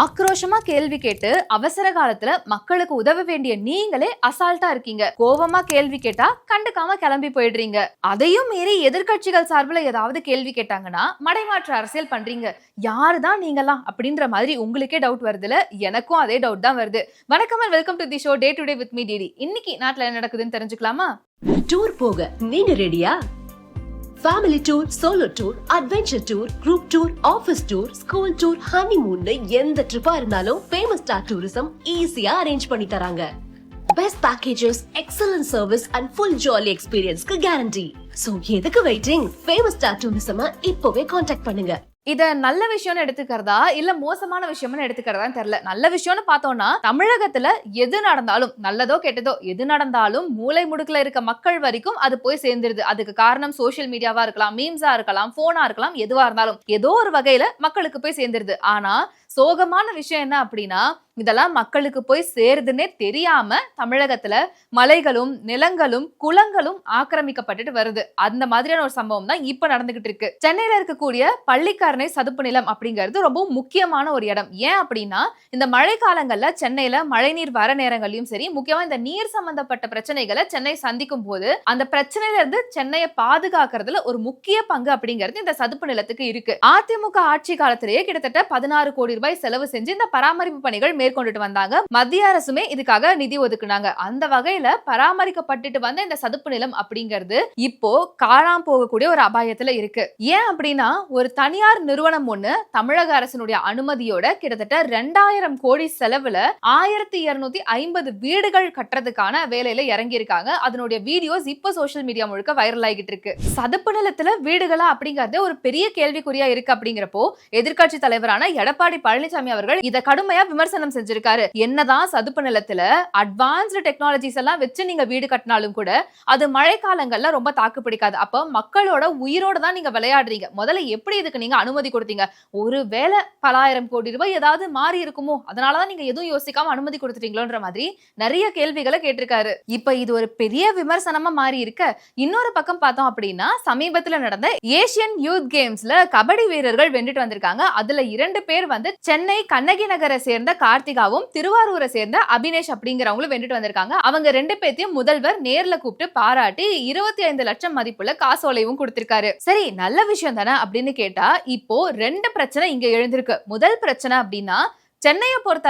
ஆக்ரோஷமா கேள்வி கேட்டு அவசர காலத்துல மக்களுக்கு உதவ வேண்டிய நீங்களே அசால்ட்டா இருக்கீங்க. கோபமா கேள்வி கேட்டா கண்டுக்காம கிளம்பி போயிடுறீங்க. அதையும் மீறி எதிர்க்கட்சிகள் சார்பில் ஏதாவது கேள்வி கேட்டாங்கன்னா மடைமாற்று அரசியல் பண்றீங்க. யாருதான் நீங்கலாம் அப்படின்ற மாதிரி உங்களுக்கே டவுட் வருதுல? எனக்கும் அதே டவுட் தான் வருது. வணக்கம் welcome to the show day to day with me DD இன்னைக்கு நாட்டுல என்ன நடக்குதுன்னு தெரிஞ்சுக்கலாமா? டூர் போக நீங்க ரெடியா family tour solo tour adventure tour group tour office tour school tour honeymoon எந்த ட்ரிப்பா இருந்தாலும் ஃபேமஸ் ஸ்டார் டூரிசம் ஈஸியா அரேஞ்ச் பண்ணி தராங்க. Best packages excellent service and full jolly எக்ஸ்பீரியன்ஸ்க்கு guarantee so எதுக்கு வெயிட்டிங் ஃபேமஸ் ஸ்டார் டூரிசம் இப்போவே காண்டாக்ட் பண்ணுங்க. இத நல்ல விஷயம்னு எடுத்துக்கிறதா? இல்ல மோசமான விஷயம்னு எடுத்துக்கிறதான்னு தெரியல. நல்ல விஷயம்னு பார்த்தோம்னா தமிழகத்துல எது நடந்தாலும் நல்லதோ கெட்டதோ எது நடந்தாலும் மூளை முடுக்குல இருக்க மக்கள் வரைக்கும் அது போய் சேர்ந்துருது. அதுக்கு காரணம் சோஷியல் மீடியாவா இருக்கலாம் மீம்ஸா இருக்கலாம் போனா இருக்கலாம் எதுவா இருந்தாலும். ஏதோ ஒரு வகையில மக்களுக்கு போய் சேர்ந்துருது. ஆனா சோகமான விஷயம் என்ன அப்படின்னா இதெல்லாம் மக்களுக்கு போய் சேருதுன்னே தெரியாம தமிழகத்துல மலைகளும் நிலங்களும் குளங்களும் ஆக்கிரமிக்கப்பட்டுட்டு வருது. அந்த மாதிரியான ஒரு சம்பவம் தான் இப்ப நடந்துகிட்டு இருக்கு. சென்னையில இருக்கக்கூடிய பள்ளிக்காரனை சதுப்பு நிலம் அப்படிங்கிறது ரொம்ப முக்கியமான ஒரு இடம். ஏன் அப்படின்னா இந்த மழை காலங்கள்ல சென்னையில மழைநீர் வர நேரங்களையும் சரி முக்கியமா இந்த நீர் சம்பந்தப்பட்ட பிரச்சனைகளை சென்னை சந்திக்கும் போது அந்த பிரச்சனையில இருந்து சென்னையை பாதுகாக்கிறதுல ஒரு முக்கிய பங்கு அப்படிங்கிறது இந்த சதுப்பு நிலத்துக்கு இருக்கு. அதிமுக ஆட்சி காலத்திலேயே கிட்டத்தட்ட பதினாறு கோடி ரூபாய் செலவு செஞ்சு இந்த பராமரிப்பு பணிகள் மேற்கொண்டுட்டு வந்தாங்க. மத்திய அரசுமே இதுக்காக நிதி ஒதுக்குனாங்க. அந்த வகையில பராமரிக்கப்பட்டுட்டு வந்த இந்த சதுப்பு நிலம் அப்படிங்கிறது இப்போ காணாம போகக்கூடிய ஒரு அபாயத்துல இருக்கு. ஏன் அப்படின்னா ஒரு தனியார் நிறுவனம் ஒண்ணு தமிழக அரசினுடைய அனுமதியோட கிட்டத்தட்ட ரெண்டாயிரம் கோடி செலவுல ஆயிரத்தி இருநூத்தி ஐம்பது வீடுகள் கட்டுறதுக்கான வேலையில இறங்கி இருக்காங்க அதனுடைய வீடியோஸ் இப்போ சோசியல் மீடியா முழுக்க வைரல் ஆகிட்டு இருக்கு. சதுப்பு நிலத்துல வீடுகளா அப்படிங்கறது ஒரு பெரிய கேள்விக்குறியா இருக்கு அப்படிங்கிறப்போ எதிர்க்கட்சி தலைவரான எடப்பாடி பழனிசாமி அவர்கள் இதை கடுமையா விமர்சனம் செஞ்சிருக்காரு. என்னதான் சதுப்பு நிலத்துல அட்வான்ஸ்டு டெக்னாலஜிஸ் எல்லாம் வச்சு நீங்க வீடு கட்டினாலும் கூட அது மழை காலங்கள்ல ரொம்ப தாக்கு பிடிக்காது. அப்ப மக்களோட உயிரோட தான் நீங்க விளையாடுறீங்க. முதல்ல எப்படி இதுக்கு நீங்க அனுமதி கொடுத்தீங்க? ஒருவேளை பலாயிரம் கோடி ரூபாய் ஏதாவது மாறி இருக்குமோ? அதனாலதான் நீங்க எதுவும் யோசிக்காம அனுமதி கொடுத்துட்டீங்களோன்ற மாதிரி நிறைய கேள்விகளை கேட்டிருக்காரு. இப்ப இது ஒரு பெரிய விமர்சனமா மாறி இருக்க. இன்னொரு பக்கம் பார்த்தோம் அப்படின்னா சமீபத்துல நடந்த ஏசியன் யூத் கேம்ஸ்ல கபடி வீரர்கள் வென்றுட்டு வந்திருக்காங்க. அதுல இரண்டு பேர் வந்து சென்னை கண்ணகி நகரை சேர்ந்த கார்த்திகாவும் திருவாரூரை சேர்ந்த அபினேஷ் அப்படிங்கிறவங்களும் வென்றுட்டு வந்திருக்காங்க. அவங்க ரெண்டு பேர்த்தையும் முதல்வர் நேர்ல கூப்பிட்டு பாராட்டி இருபத்தி ஐந்து லட்சம் மதிப்புள்ள காசோலையும் கொடுத்திருக்காரு. சரி நல்ல விஷயம் தானே அப்படின்னு கேட்டா இப்போ ரெண்டு பிரச்சனை இங்க எழுந்திருக்கு. முதல் பிரச்சனை அப்படின்னா சென்னையை பொறுத்த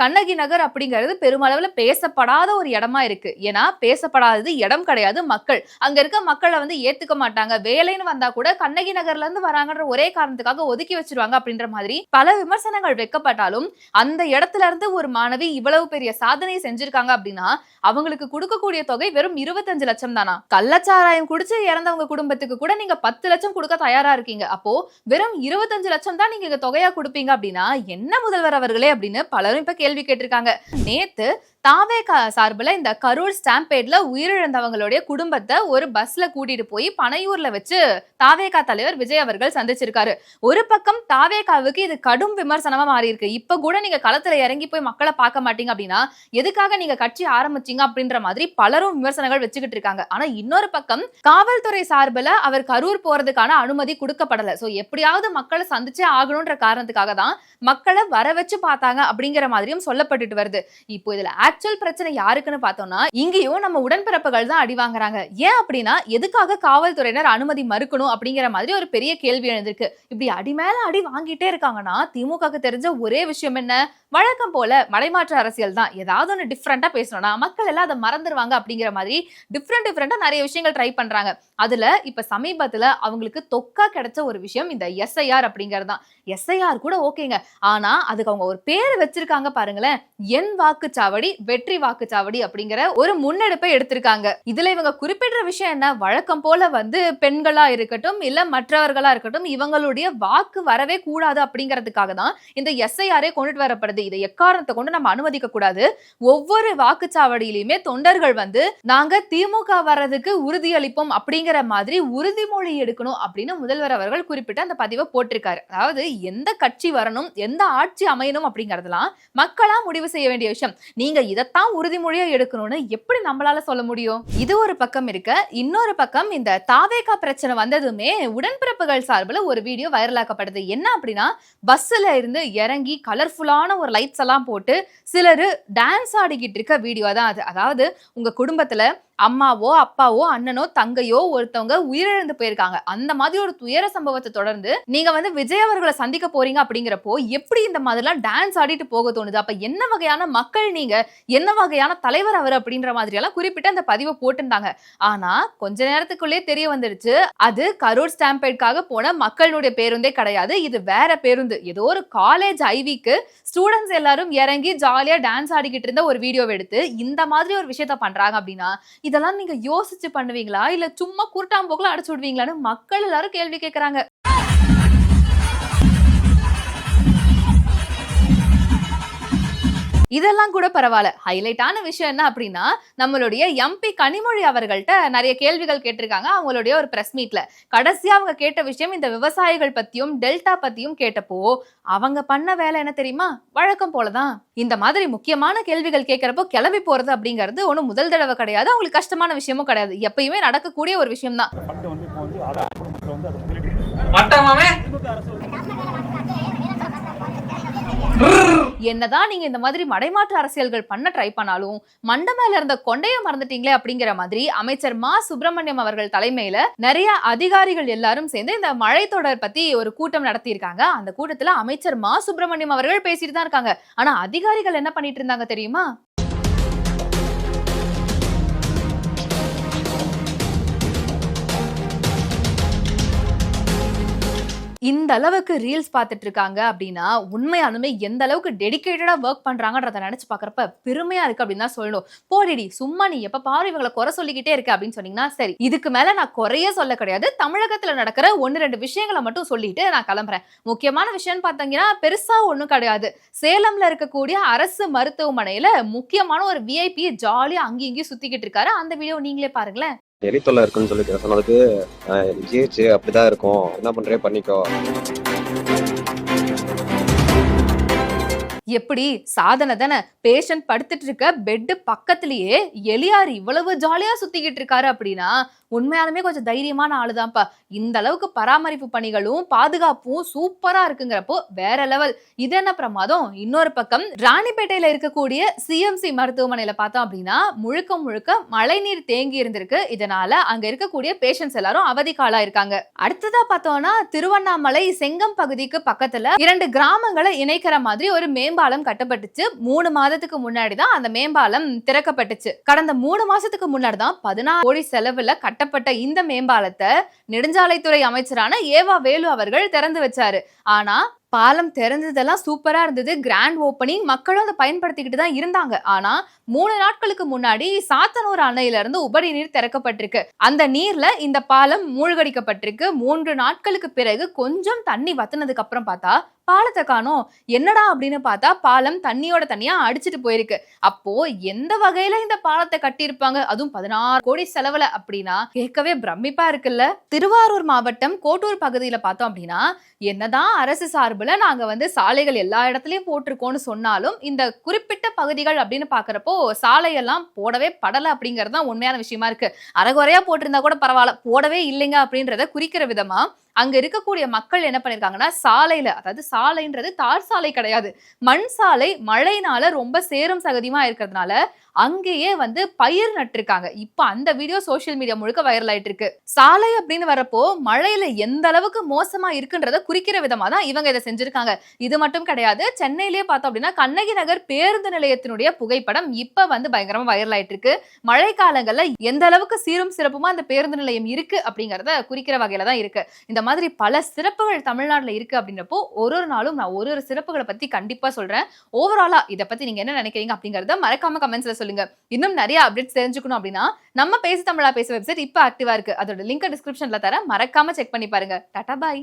கண்ணகி நகர் அப்படிங்கிறது பெருமளவுல பேசப்படாத ஒரு இடமா இருக்கு. ஏன்னா பேசப்படாதது இடம் கிடையாது மக்கள். அங்க இருக்க மக்களை வந்து ஏத்துக்க மாட்டாங்க. வேலைன்னு வந்தா கூட கண்ணகி நகர்ல இருந்து வராங்கன்ற ஒரே காரணத்துக்காக ஒதுக்கி வச்சிருவாங்க அப்படின்ற மாதிரி பல விமர்சனங்கள் வைக்கப்பட்டாலும் அந்த இடத்துல இருந்து ஒரு மாணவி இவ்வளவு பெரிய சாதனையை செஞ்சிருக்காங்க அப்படின்னா அவங்களுக்கு கொடுக்கக்கூடிய தொகை வெறும் இருபத்தஞ்சு லட்சம் தானா? கள்ளச்சாராயம் குடிச்சு இறந்தவங்க குடும்பத்துக்கு கூட நீங்க பத்து லட்சம் கொடுக்க தயாரா இருக்கீங்க. அப்போ வெறும் இருபத்தஞ்சு லட்சம் தான் நீங்க தொகையா கொடுப்பீங்க அப்படின்னா என்ன முதல்வர் அவர்களே அப்படின்னு பலரும் இப்ப கேள்வி கேட்டிருக்காங்க. நேத்து தாவே சார்பில் இந்த கரூர் ஸ்டாம்பேட்ல உயிரிழந்தவங்களுடைய குடும்பத்தை ஒரு பஸ்ல கூட்டிட்டு போய் பனையூர்ல வச்சு தாவேகா தலைவர் விஜய் அவர்கள் சந்திச்சிருக்காரு. ஒரு பக்கம் தாவேகாவுக்கு இது கடும் விமர்சனமா மாறி இருக்கு இப்ப கூட நீங்க களத்துல இறங்கி போய் மக்களை பார்க்க மாட்டீங்க அப்படின்னா எதுக்காக நீங்க கட்சி ஆரம்பிச்சீங்க அப்படின்ற மாதிரி பலரும் விமர்சனங்கள் வச்சுக்கிட்டு இருக்காங்க. ஆனா இன்னொரு பக்கம் காவல்துறை சார்பில் அவர் கரூர் போறதுக்கான அனுமதி கொடுக்கப்படல. ஸோ எப்படியாவது மக்களை சந்திச்சே ஆகணும்ன்ற காரணத்துக்காக தான் மக்களை வர வச்சு பார்த்தாங்க அப்படிங்கிற மாதிரியும் சொல்லப்பட்டுட்டு வருது. இப்போ இதுல ஆக்சுவல் பிரச்சனை யாருக்குன்னு பார்த்தோம்னா இங்கேயும் நம்ம உடன்பிறப்புகள் தான் அடி வாங்குறாங்க. ஏன் அப்படின்னா எதுக்காக காவல்துறையினர் அனுமதி மறுக்கணும் அப்படிங்கிற மாதிரி ஒரு பெரிய கேள்வி எழுந்திருக்கு. இப்படி அடி மேல அடி வாங்கிட்டே இருக்காங்கன்னா திமுகக்கு தெரிஞ்ச ஒரே விஷயம் என்ன? வழக்கம் போல மலைமாற்ற அரசியல் தான். ஏதாவது ஒன்று டிஃப்ரெண்டாக பேசணும்னா மக்கள் எல்லாம் அதை மறந்துடுவாங்க அப்படிங்கிற மாதிரி டிஃப்ரெண்ட் டிஃப்ரெண்டாக நிறைய விஷயங்கள் ட்ரை பண்ணுறாங்க அதில் இப்போ சமீபத்தில் அவங்களுக்கு தொக்கா கிடைச்ச ஒரு விஷயம் இந்த எஸ்ஐஆர் அப்படிங்கிறது தான். எஸ்ஐஆர் கூட ஓகேங்க. ஆனால் அதுக்கு அவங்க ஒரு பேர் வச்சிருக்காங்க பாருங்களேன். என் வாக்குச்சாவடி வெற்றி வாக்குச்சாவடி அப்படிங்கிற ஒரு முன்னெடுப்பை எடுத்திருக்காங்க. இதுல இவங்க குறிப்பிட்ட விஷயம் என்ன? வழக்கம் போல வந்து பெண்களா இருக்கட்டும் இல்ல மற்றவர்களா இருக்கட்டும் இவங்களுடைய வாக்கு வரவே கூடாது அப்படிங்கிறதுக்காக தான் இந்த எஸ்ஐஆரே கொண்டுட்டு வரப்படுது. இதை எக்காரணத்தை கொண்டு நம்ம அனுமதிக்க கூடாது. ஒவ்வொரு வாக்குச்சாவடியிலுமே தொண்டர்கள் வந்து நாங்க திமுக வர்றதுக்கு உறுதியளிப்போம் அப்படிங்கிற மாதிரி உறுதிமொழி எடுக்கணும் அப்படின்னு முதல்வர் அவர்கள் குறிப்பிட்டு அந்த பதிவை போட்டிருக்காரு. அதாவது எந்த கட்சி வரணும் எந்த ஆட்சி அமையணும் அப்படிங்கறதெல்லாம் மக்களா முடிவு செய்ய வேண்டிய விஷயம். நீங்க இதைத்தான் உறுதிமொழியா எடுக்கணும்னு எப்படி நம்மளால சொல்ல முடியும்? இது ஒரு பக்கம் இருக்க இன்னொரு பக்கம் இந்த தாவேகா பிரச்சனை வந்ததுமே உடன்பிறப்புகள் சார்பில் ஒரு வீடியோ வைரலாக்கப்படுது. என்ன அப்படின்னா பஸ்ஸில் இருந்து இறங்கி கலர்ஃபுல்லான ஒரு லைட்ஸ் எல்லாம் போட்டு சிலர் டான்ஸ் ஆடிக்கிட்டு இருக்க வீடியோ தான் அது. அதாவது உங்க குடும்பத்துல அம்மாவோ அப்பாவோ அண்ணனோ தங்கையோ ஒருத்தவங்க உயிரிழந்து போயிருக்காங்க. அந்த மாதிரி ஒரு துயர சம்பவத்தை தொடர்ந்து நீங்க வந்து விஜய் அவர்களை சந்திக்க போறீங்க அப்படிங்கிறப்போ எப்படி இந்த மாதிரிலாம் டான்ஸ் ஆடிட்டு போக தோணுது? அப்ப என்ன வகையான மக்கள் நீங்க? என்ன வகையான தலைவர் அவர் அப்படின்ற மாதிரி எல்லாம் குறிப்பிட்டு அந்த பதிவை போட்டிருந்தாங்க. ஆனா கொஞ்ச நேரத்துக்குள்ளே தெரிய வந்துடுச்சு. அது கரூர் ஸ்டாம்பேட்காக போன மக்களுடைய பேருந்தே கிடையாது. இது வேற பேருந்து. ஏதோ ஒரு காலேஜ் ஐவிக்கு ஸ்டூடெண்ட்ஸ் எல்லாரும் இறங்கி ஜாலியா டான்ஸ் ஆடிக்கிட்டு இருந்த ஒரு வீடியோ எடுத்து இந்த மாதிரி ஒரு விஷயத்த பண்றாங்க அப்படின்னா இதெல்லாம் நீங்க யோசிச்சு பண்ணுவீங்களா? இல்ல சும்மா குருட்டாம்போக்குல அடைச்சு விடுவீங்களான்னு மக்கள் எல்லாரும் கேள்வி கேட்கறாங்க இதெல்லாம் கூட பரவாயில்ல. ஹைலைட்டான விஷயம் என்ன அப்படின்னா நம்மளுடைய எம்பி கனிமொழி அவர்கள்ட்ட நிறைய கேள்விகள் கேட்டிருக்காங்க. அவங்களுடைய ஒரு பிரஸ் மீட்ல கடைசியா அவங்க கேட்ட விஷயம் இந்த விவசாயிகள் பத்தியும் டெல்டா பத்தியும் கேட்டப்போ அவங்க பண்ண வேலை என்ன தெரியுமா? வழக்கம் போலதான். இந்த மாதிரி முக்கியமான கேள்விகள் கேட்கறப்போ கிளம்பி போறது அப்படிங்கிறது ஒன்றும் முதல் தடவை கிடையாது. அவங்களுக்கு கஷ்டமான விஷயமும் கிடையாது. எப்பயுமே நடக்கக்கூடிய ஒரு விஷயம் தான் என்னதான் நீங்க இந்த மாதிரி மடைமாற்று அரசியல்கள் பண்ண ட்ரை பண்ணாலும் மண்ட மேல இருந்த கொண்டைய மறந்துட்டீங்களே அப்படிங்கிற மாதிரி அமைச்சர் மா. சுப்பிரமணியம் அவர்கள் தலைமையில நிறைய அதிகாரிகள் எல்லாரும் சேர்ந்து இந்த மழை தொடர் பத்தி ஒரு கூட்டம் நடத்தியிருக்காங்க. அந்த கூட்டத்துல அமைச்சர் மா. சுப்பிரமணியம் அவர்கள் பேசிட்டு தான் இருக்காங்க. ஆனா அதிகாரிகள் என்ன பண்ணிட்டு இருந்தாங்க தெரியுமா? இந்த அளவுக்கு ரீல்ஸ் பார்த்துட்டு இருக்காங்க அப்படின்னா உண்மையாலுமே எந்த அளவுக்கு டெடிக்கேட்டடா ஒர்க் பண்றாங்கன்றத நினைச்சு பாக்குறப்ப பெருமையா இருக்கு அப்படின்னு தான் சொல்லணும். போடிடி சும்மா நீ எப்ப பாரு இவங்களை குறை சொல்லிக்கிட்டே இருக்கு அப்படின்னு சொன்னீங்கன்னா சரி இதுக்கு மேல நான் குறைய சொல்ல கிடையாது. தமிழகத்துல நடக்கிற ஒன்னு ரெண்டு விஷயங்களை மட்டும் சொல்லிட்டு நான் கிளம்புறேன். முக்கியமான விஷயம்னு பார்த்தீங்கன்னா பெருசா ஒண்ணும் கிடையாது. சேலம்ல இருக்கக்கூடிய அரசு மருத்துவமனையில முக்கியமான ஒரு விஐபி ஜாலியா அங்கேயும் இங்கேயும் சுத்திக்கிட்டு இருக்காரு. அந்த வீடியோ நீங்களே பாருங்களேன். எலி தொல்லை இருக்குன்னு சொல்லி சொன்னதுக்கு ஜிஹெச் அப்படிதான் இருக்கும். என்ன பண்றே பண்ணிக்கோ. எப்படி சாதனை தானே? பேஷண்ட் படுத்துட்டு இருக்க பெட்டு பக்கத்துலயே எலியார் இவ்வளவு ஜாலியா சுத்திக்கிட்டு இருக்காரு அப்படின்னா உண்மையாலுமே கொஞ்சம் தைரியமான ஆளுதான்ப்பா. இந்த அளவுக்கு பராமரிப்பு பணிகளும் பாதுகாப்பும் சூப்பரா இருக்குங்கிறப்போ வேற லெவல் இது என்ன பிரமாதம்? இன்னொரு பக்கம் ராணிப்பேட்டையில இருக்கக்கூடிய சிஎம்சி மருத்துவமனையில பார்த்தோம் அப்படின்னா முழுக்க முழுக்க மழைநீர் தேங்கி இருந்திருக்கு. இதனால அங்க இருக்கக்கூடிய பேஷண்ட்ஸ் எல்லாரும் அவதிக்காலா இருக்காங்க. அடுத்ததா பார்த்தோம்னா திருவண்ணாமலை செங்கம் பகுதிக்கு பக்கத்துல இரண்டு கிராமங்களை இணைக்கிற மாதிரி ஒரு மேம்பாலம் கட்டப்பட்டுச்சு. மூணு மாதத்துக்கு முன்னாடி தான் அந்த மேம்பாலம் திறக்கப்பட்டுச்சு. கடந்த மூணு மாசத்துக்கு முன்னாடி தான் பதினாறு கோடி செலவுல கட்டப்பட்ட இந்த மேம்பாலத்தை நெடுஞ்சாலைத்துறை அமைச்சரான ஏவா வேலு அவர்கள் திறந்து வச்சாரு. ஆனா பாலம் திறந்ததெல்லாம் சூப்பரா இருந்தது. கிராண்ட் ஓப்பனிங் மக்களும் அதை பயன்படுத்திக்கிட்டு தான் இருந்தாங்க. ஆனா மூணு நாட்களுக்கு முன்னாடி சாத்தனூர் அணையில இருந்து உபரி நீர் திறக்கப்பட்டிருக்கு. அந்த நீர்ல இந்த பாலம் மூழ்கடிக்கப்பட்டிருக்கு. மூன்று நாட்களுக்கு பிறகு கொஞ்சம் தண்ணி வத்துனதுக்கு அப்புறம் பார்த்தா பாலத்தை காணோம். என்னடா அப்படின்னு பார்த்தா பாலம் தண்ணியோட தண்ணியா அடிச்சிட்டு போயிருக்கு. அப்போ எந்த வகையில இந்த பாலத்தை கட்டியிருப்பாங்க? அதுவும் பதினாறு கோடி செலவுல அப்படின்னா கேட்கவே பிரமிப்பா இருக்குல்ல. திருவாரூர் மாவட்டம் கோட்டூர் பகுதியில பார்த்தோம் அப்படின்னா என்னதான் அரசு சார்புல நாங்க வந்து சாலைகள் எல்லா இடத்துலயும் போட்டிருக்கோம்னு சொன்னாலும் இந்த குறிப்பிட்ட பகுதிகள் அப்படின்னு பாக்குறப்போ சாலையெல்லாம் போடவே படல அப்படிங்கிறது தான் உண்மையான விஷயமா இருக்கு. அரைகுறையா போட்டிருந்தா கூட பரவாயில்ல. போடவே இல்லைங்க அப்படின்றத குறிக்கிற விதமா அங்க இருக்கக்கூடிய மக்கள் என்ன பண்ணிருக்காங்கன்னா சாலையில அதாவது சாலைன்றது தார் சாலை கிடையாது. மண் சாலை மழையினால ரொம்ப சேரும் சகதியமா இருக்கிறதுனால அங்கேயே வந்து பயிர் நட்டிருக்காங்க. இப்போ அந்த வீடியோ சோஷியல் மீடியா முழுக்க வைரல் ஆயிட்டு இருக்கு சாலை அப்படின்னு வரப்போ மழையில எந்த அளவுக்கு மோசமா இருக்குன்றத குறிக்கிற விதமா தான் இவங்க இதை செஞ்சிருக்காங்க. இது மட்டும் கிடையாது சென்னையிலேயே பார்த்தோம் அப்படின்னா கண்ணகி நகர் பேருந்து நிலையத்தினுடைய புகைப்படம் இப்ப வந்து பயங்கரமா வைரல் ஆயிட்டு இருக்கு மழை காலங்கள்ல எந்த அளவுக்கு சீரும் சிறப்புமா அந்த பேருந்து நிலையம் இருக்கு அப்படிங்கறத குறிக்கிற வகையில தான் இருக்கு. இந்த மாதிரி பல சிறப்புகள் தமிழ்நாட்டுல இருக்கு அப்படின்றப்போ ஒரு ஒரு நாளும் நான் ஒரு ஒரு சிறப்புகளை பத்தி கண்டிப்பா சொல்றேன். ஓவராலா இதை பத்தி நீங்க என்ன நினைக்கிறீங்க அப்படிங்கறத மறக்காம கமெண்ட்ஸ்ல சொல்லுங்க. இன்னும் நிறைய அப்டேட்ஸ் தெரிஞ்சுக்கணும் அப்படின்னா நம்ம பேசி தமிழா பேச வெப்சைட் இப்போ ஆக்டிவா இருக்கு. அதோட லிங்க் டிஸ்கிரிப்ஷன்ல தர மறக்காம செக் பண்ணி பாருங்க. டாடா பாய்